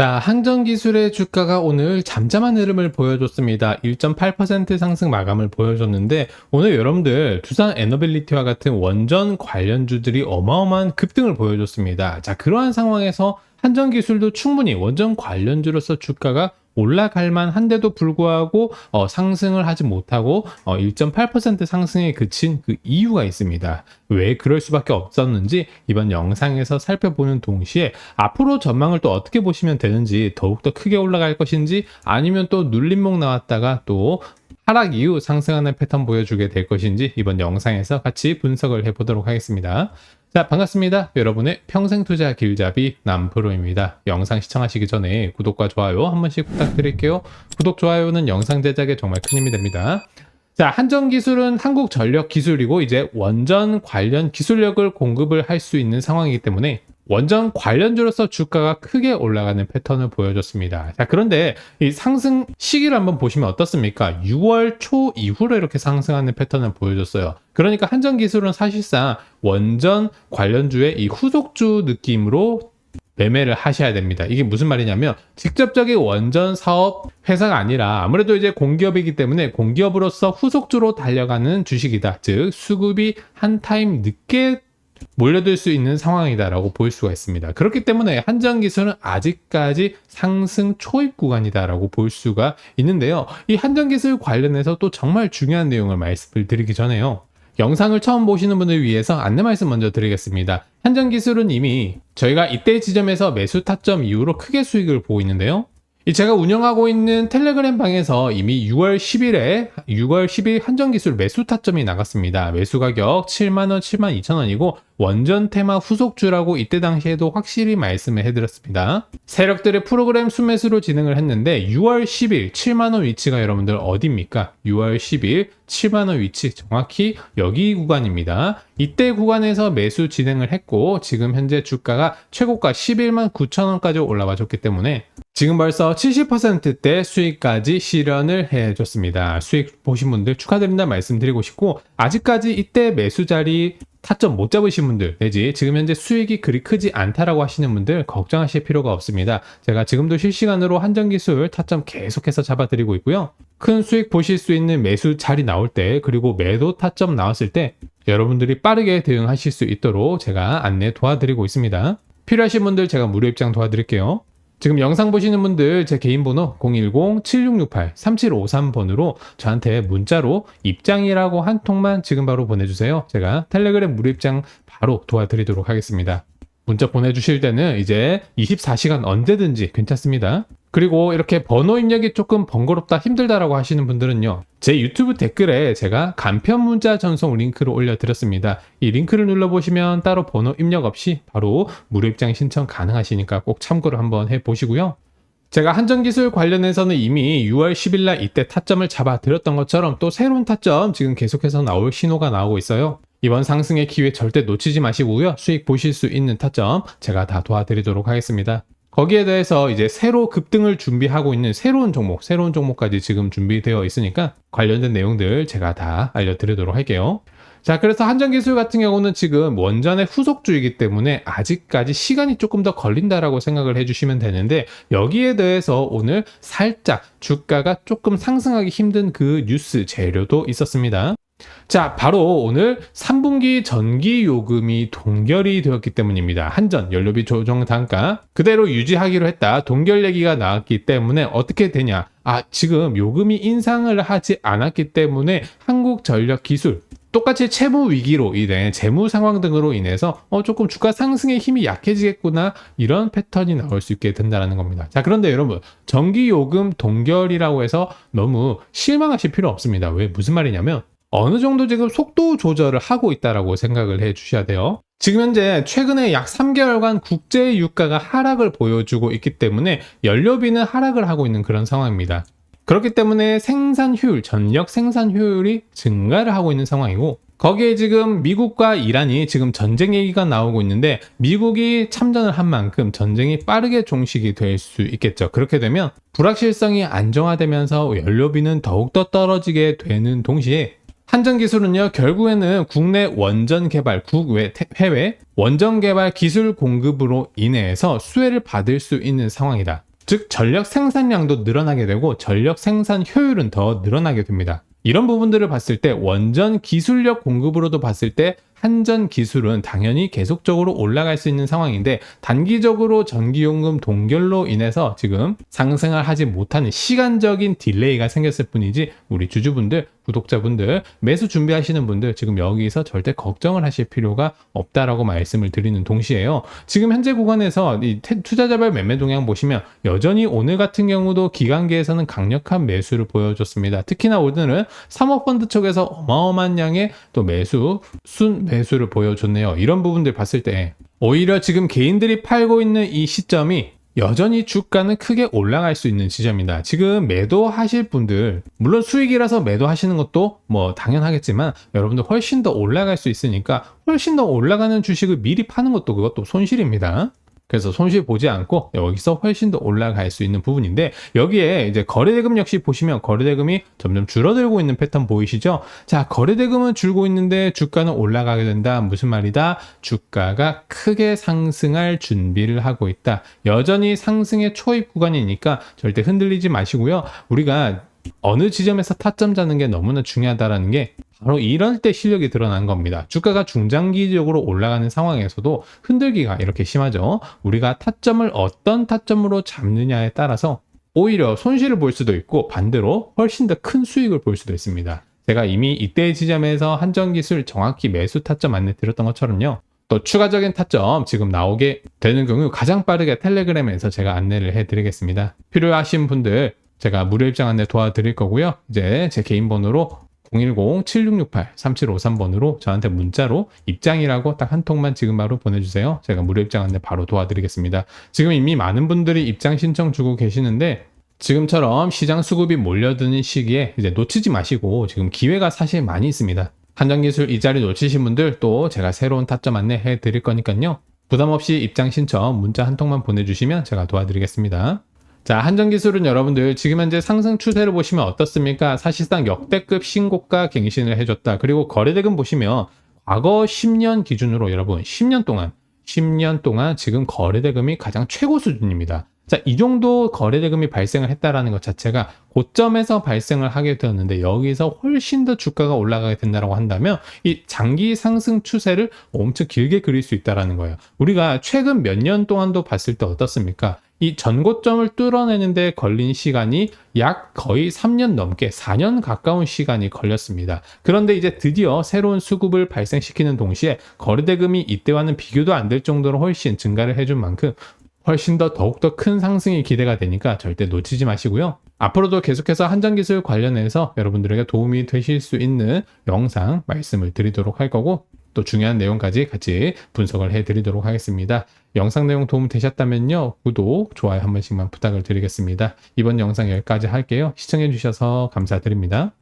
자, 한전 기술의 주가가 오늘 잠잠한 흐름을 보여줬습니다. 1.8% 상승 마감을 보여줬는데 오늘 여러분들 두산 에너빌리티와 같은 원전 관련주들이 어마어마한 급등을 보여줬습니다. 자, 그러한 상황에서 한전 기술도 충분히 원전 관련주로서 주가가 올라갈 만 한데도 불구하고 어, 상승을 하지 못하고 어, 1.8% 상승에 그친 그 이유가 있습니다. 왜 그럴 수밖에 없었는지 이번 영상에서 살펴보는 동시에 앞으로 전망을 또 어떻게 보시면 되는지 더욱더 크게 올라갈 것인지 아니면 또 눌림목 나왔다가 또 하락 이후 상승하는 패턴 보여주게 될 것인지 이번 영상에서 같이 분석을 해보도록 하겠습니다. 자, 반갑습니다. 여러분의 평생 투자 길잡이 남프로입니다. 영상 시청하시기 전에 구독과 좋아요 한 번씩 부탁드릴게요. 구독, 좋아요는 영상 제작에 정말 큰 힘이 됩니다. 자, 한전 기술은 한국 전력 기술이고 이제 원전 관련 기술력을 공급을 할 수 있는 상황이기 때문에 원전 관련주로서 주가가 크게 올라가는 패턴을 보여줬습니다. 자, 그런데 이 상승 시기를 한번 보시면 어떻습니까? 6월 초 이후로 이렇게 상승하는 패턴을 보여줬어요. 그러니까 한전 기술은 사실상 원전 관련주의 이 후속주 느낌으로 매매를 하셔야 됩니다. 이게 무슨 말이냐면 직접적인 원전 사업 회사가 아니라 아무래도 이제 공기업이기 때문에 공기업으로서 후속주로 달려가는 주식이다. 즉 수급이 한 타임 늦게 몰려들 수 있는 상황이다라고 볼 수가 있습니다. 그렇기 때문에 한전 기술은 아직까지 상승 초입 구간이다라고 볼 수가 있는데요. 이 한전 기술 관련해서 또 정말 중요한 내용을 말씀을 드리기 전에요. 영상을 처음 보시는 분을 위해서 안내 말씀 먼저 드리겠습니다. 한전 기술은 이미 저희가 이때 지점에서 매수 타점 이후로 크게 수익을 보고 있는데요. 이 제가 운영하고 있는 텔레그램 방에서 이미 6월 10일에 6월 10일 한전기술 매수 타점이 나갔습니다. 매수 가격 7만 원, 7만 2천 원이고 원전 테마 후속주라고 이때 당시에도 확실히 말씀을 해드렸습니다. 세력들의 프로그램 수매수로 진행을 했는데 6월 10일 7만원 위치가 여러분들 어디입니까? 6월 10일 7만원 위치 정확히 여기 구간입니다. 이때 구간에서 매수 진행을 했고 지금 현재 주가가 최고가 11만 9천원까지 올라와 줬기 때문에 지금 벌써 70%대 수익까지 실현을 해줬습니다. 수익 보신 분들 축하드린다 말씀드리고 싶고 아직까지 이때 매수 자리 타점 못 잡으신 분들 내지 지금 현재 수익이 그리 크지 않다라고 하시는 분들 걱정하실 필요가 없습니다. 제가 지금도 실시간으로 한전기술 타점 계속해서 잡아드리고 있고요. 큰 수익 보실 수 있는 매수 자리 나올 때 그리고 매도 타점 나왔을 때 여러분들이 빠르게 대응하실 수 있도록 제가 안내 도와드리고 있습니다. 필요하신 분들 제가 무료 입장 도와드릴게요. 지금 영상 보시는 분들 제 개인 번호 010-7668-3753번으로 저한테 문자로 입장이라고 한 통만 지금 바로 보내주세요. 제가 텔레그램 무료 입장 바로 도와드리도록 하겠습니다. 문자 보내주실 때는 이제 24시간 언제든지 괜찮습니다. 그리고 이렇게 번호 입력이 조금 번거롭다 힘들다라고 하시는 분들은요. 제 유튜브 댓글에 제가 간편 문자 전송 링크를 올려드렸습니다. 이 링크를 눌러보시면 따로 번호 입력 없이 바로 무료 입장 신청 가능하시니까 꼭 참고를 한번 해보시고요. 제가 한전기술 관련해서는 이미 6월 10일 날 이때 타점을 잡아드렸던 것처럼 또 새로운 타점 지금 계속해서 나올 신호가 나오고 있어요. 이번 상승의 기회 절대 놓치지 마시고요. 수익 보실 수 있는 타점 제가 다 도와드리도록 하겠습니다. 거기에 대해서 이제 새로 급등을 준비하고 있는 새로운 종목, 새로운 종목까지 지금 준비되어 있으니까 관련된 내용들 제가 다 알려드리도록 할게요. 자, 그래서 한전기술 같은 경우는 지금 원전의 후속주이기 때문에 아직까지 시간이 조금 더 걸린다라고 생각을 해주시면 되는데 여기에 대해서 오늘 살짝 주가가 조금 상승하기 힘든 그 뉴스 재료도 있었습니다. 자, 바로 오늘 3분기 전기 요금이 동결이 되었기 때문입니다. 한전 연료비 조정 단가 그대로 유지하기로 했다. 동결 얘기가 나왔기 때문에 어떻게 되냐? 아, 지금 요금이 인상을 하지 않았기 때문에 한국전력 기술 똑같이 채무 위기로 인해 재무 상황 등으로 인해서 어 조금 주가 상승의 힘이 약해지겠구나 이런 패턴이 나올 수 있게 된다는 겁니다. 자 그런데 여러분 전기 요금 동결이라고 해서 너무 실망하실 필요 없습니다. 왜 무슨 말이냐면 어느 정도 지금 속도 조절을 하고 있다라고 생각을 해 주셔야 돼요. 지금 현재 최근에 약 3개월간 국제 유가가 하락을 보여주고 있기 때문에 연료비는 하락을 하고 있는 그런 상황입니다. 그렇기 때문에 생산 효율, 전력 생산 효율이 증가를 하고 있는 상황이고 거기에 지금 미국과 이란이 지금 전쟁 얘기가 나오고 있는데 미국이 참전을 한 만큼 전쟁이 빠르게 종식이 될 수 있겠죠. 그렇게 되면 불확실성이 안정화되면서 연료비는 더욱더 떨어지게 되는 동시에 한전 기술은요, 결국에는 국내 원전 개발, 국외, 해외 원전 개발 기술 공급으로 인해서 수혜를 받을 수 있는 상황이다. 즉 전력 생산량도 늘어나게 되고 전력 생산 효율은 더 늘어나게 됩니다. 이런 부분들을 봤을 때 원전 기술력 공급으로도 봤을 때 한전 기술은 당연히 계속적으로 올라갈 수 있는 상황인데 단기적으로 전기요금 동결로 인해서 지금 상승을 하지 못하는 시간적인 딜레이가 생겼을 뿐이지 우리 주주분들 구독자분들 매수 준비하시는 분들 지금 여기서 절대 걱정을 하실 필요가 없다라고 말씀을 드리는 동시에요. 지금 현재 구간에서 이 태- 투자자별 매매 동향 보시면 여전히 오늘 같은 경우도 기관계에서는 강력한 매수를 보여줬습니다. 특히나 오늘은 사모펀드 쪽에서 어마어마한 양의 또 매수 순 매수를 보여줬네요. 이런 부분들 봤을 때 오히려 지금 개인들이 팔고 있는 이 시점이 여전히 주가는 크게 올라갈 수 있는 지점이다. 지금 매도하실 분들, 물론 수익이라서 매도하시는 것도 뭐 당연하겠지만 여러분들 훨씬 더 올라갈 수 있으니까 훨씬 더 올라가는 주식을 미리 파는 것도 그것도 손실입니다. 그래서 손실 보지 않고 여기서 훨씬 더 올라갈 수 있는 부분인데 여기에 이제 거래대금 역시 보시면 거래대금이 점점 줄어들고 있는 패턴 보이시죠? 자, 거래대금은 줄고 있는데 주가는 올라가게 된다. 무슨 말이다? 주가가 크게 상승할 준비를 하고 있다. 여전히 상승의 초입 구간이니까 절대 흔들리지 마시고요. 우리가 어느 지점에서 타점 잡는 게 너무나 중요하다라는 게 바로 이럴 때 실력이 드러난 겁니다. 주가가 중장기적으로 올라가는 상황에서도 흔들기가 이렇게 심하죠. 우리가 타점을 어떤 타점으로 잡느냐에 따라서 오히려 손실을 볼 수도 있고 반대로 훨씬 더 큰 수익을 볼 수도 있습니다. 제가 이미 이때의 지점에서 한전기술 정확히 매수 타점 안내 드렸던 것처럼요. 또 추가적인 타점 지금 나오게 되는 경우 가장 빠르게 텔레그램에서 제가 안내를 해드리겠습니다. 필요하신 분들 제가 무료 입장 안내 도와드릴 거고요. 이제 제 개인 번호로 010-7668-3753번으로 저한테 문자로 입장이라고 딱 한 통만 지금 바로 보내주세요. 제가 무료 입장 안내 바로 도와드리겠습니다. 지금 이미 많은 분들이 입장 신청 주고 계시는데 지금처럼 시장 수급이 몰려드는 시기에 이제 놓치지 마시고 지금 기회가 사실 많이 있습니다. 한정기술 이 자리 놓치신 분들 또 제가 새로운 타점 안내해 드릴 거니까요. 부담 없이 입장 신청 문자 한 통만 보내주시면 제가 도와드리겠습니다. 자, 한전 기술은 여러분들 지금 현재 상승 추세를 보시면 어떻습니까? 사실상 역대급 신고가 갱신을 해줬다. 그리고 거래대금 보시면 과거 10년 기준으로 여러분 10년 동안 10년 동안 지금 거래대금이 가장 최고 수준입니다. 자, 이 정도 거래대금이 발생을 했다라는 것 자체가 고점에서 발생을 하게 되었는데 여기서 훨씬 더 주가가 올라가게 된다라고 한다면 이 장기 상승 추세를 엄청 길게 그릴 수 있다라는 거예요. 우리가 최근 몇 년 동안도 봤을 때 어떻습니까? 이 전고점을 뚫어내는데 걸린 시간이 약 거의 3년 넘게 4년 가까운 시간이 걸렸습니다. 그런데 이제 드디어 새로운 수급을 발생시키는 동시에 거래대금이 이때와는 비교도 안 될 정도로 훨씬 증가를 해준 만큼 훨씬 더 더욱더 큰 상승이 기대가 되니까 절대 놓치지 마시고요. 앞으로도 계속해서 한전기술 관련해서 여러분들에게 도움이 되실 수 있는 영상 말씀을 드리도록 할 거고 또 중요한 내용까지 같이 분석을 해 드리도록 하겠습니다. 영상 내용 도움 되셨다면요. 구독, 좋아요 한 번씩만 부탁을 드리겠습니다. 이번 영상 여기까지 할게요. 시청해 주셔서 감사드립니다.